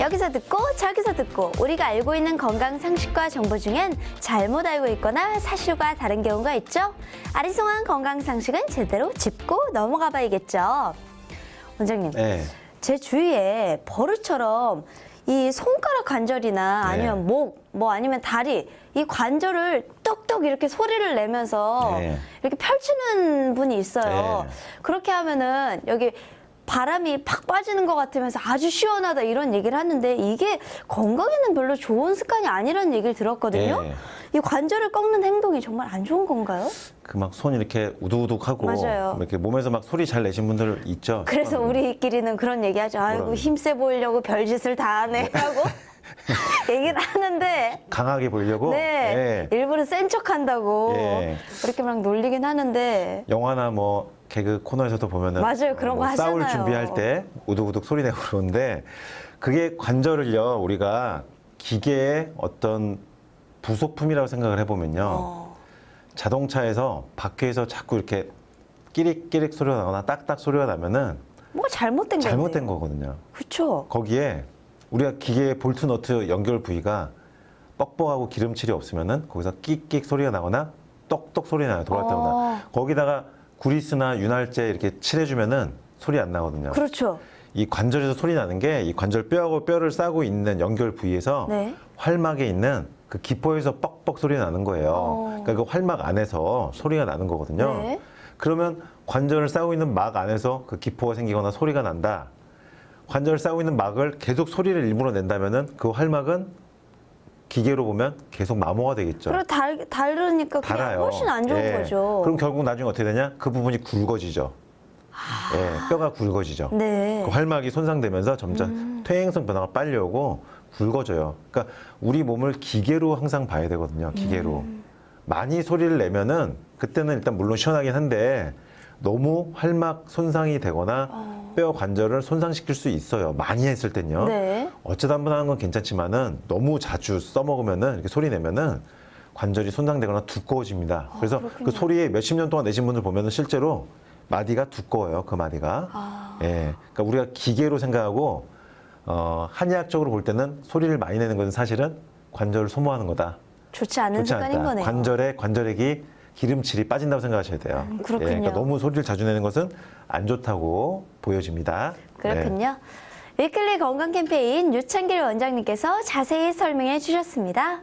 여기서 듣고 저기서 듣고 우리가 알고 있는 건강 상식과 정보 중엔 잘못 알고 있거나 사실과 다른 경우가 있죠. 아리송한 건강 상식은 제대로 짚고 넘어가 봐야겠죠. 원장님, 네. 제 주위에 버릇처럼 이 손가락 관절이나 네. 아니면 목, 뭐 아니면 다리 이 관절을 똑똑 이렇게 소리를 내면서 네. 이렇게 펼치는 분이 있어요. 네. 그렇게 하면은 여기 바람이 팍 빠지는 것 같으면서 아주 시원하다 이런 얘기를 하는데 이게 건강에는 별로 좋은 습관이 아니라는 얘기를 들었거든요. 네. 이 관절을 꺾는 행동이 정말 안 좋은 건가요? 그 막 손 이렇게 우두우둑하고 맞아요. 이렇게 몸에서 막 소리 잘 내신 분들 있죠. 그래서 우리끼리는 그런 얘기하죠. 아이고 뭐라고요? 힘세 보이려고 별짓을 다 하네 하고 얘기를 하는데 강하게 보이려고. 네 예. 일부러 센 척한다고 예. 그렇게 막 놀리긴 하는데 영화나 뭐 개그 코너에서도 보면은 맞아요. 그런 거뭐 싸울 하잖아요. 준비할 때 우두우둑 소리 내고 그러는데 그게 관절을요 우리가 기계의 어떤 부속품이라고 생각을 해보면요 어, 자동차에서 바퀴에서 자꾸 이렇게 끼릭끼릭 소리가 나거나 딱딱 소리가 나면은 뭐가 잘못된 거예요. 잘못된 거거든요. 그렇죠. 거기에 우리가 기계의 볼트 너트 연결 부위가 뻑뻑하고 기름칠이 없으면은 거기서 끽끽 소리가 나거나 똑똑 소리 나요 돌아갈 때마다 어. 거기다가 구리스나 윤활제 이렇게 칠해주면은 소리 안 나거든요. 그렇죠. 이 관절에서 소리 나는 게 이 관절 뼈하고 뼈를 싸고 있는 연결 부위에서 네. 활막에 있는 그 기포에서 뻑뻑 소리 나는 거예요. 어. 그러니까 그 활막 안에서 소리가 나는 거거든요. 네. 그러면 관절을 싸고 있는 막 안에서 그 기포가 생기거나 소리가 난다. 관절을 싸고 있는 막을 계속 소리를 일부러 낸다면은 그 활막은 기계로 보면 계속 마모가 되겠죠. 그리고 달, 다르니까 달아요. 훨씬 안 좋은 예. 거죠. 그럼 결국 나중에 어떻게 되냐? 그 부분이 굵어지죠. 예, 뼈가 굵어지죠. 아. 네. 음. 그 활막이 손상되면서 점점 퇴행성 변화가 빨리 오고 굵어져요. 그러니까 우리 몸을 기계로 항상 봐야 되거든요. 기계로. 음. 많이 소리를 내면은 그때는 일단 물론 시원하긴 한데 너무 활막 손상이 되거나 뼈 관절을 손상시킬 수 있어요. 많이 했을 땐요. 네. 어쩌다 한 번 하는 건 괜찮지만은 너무 자주 써먹으면은 이렇게 소리 내면은 관절이 손상되거나 두꺼워집니다. 그래서 아, 그렇군요. 그 소리에 몇십 년 동안 내신 분들 보면은 실제로 마디가 두꺼워요. 그 마디가. 아. 예. 그러니까 우리가 기계로 생각하고 어, 한의학적으로 볼 때는 소리를 많이 내는 것은 사실은 관절을 소모하는 거다. 좋지 않은 좋지 습관인 않다. 거네요. 관절에 관절액이 기름칠이 빠진다고 생각하셔야 돼요. 음, 그렇군요. 예, 그러니까 너무 소리를 자주 내는 것은 안 좋다고 보여집니다. 네. 그렇군요. 위클리 건강 캠페인 유창길 원장님께서 자세히 설명해 주셨습니다.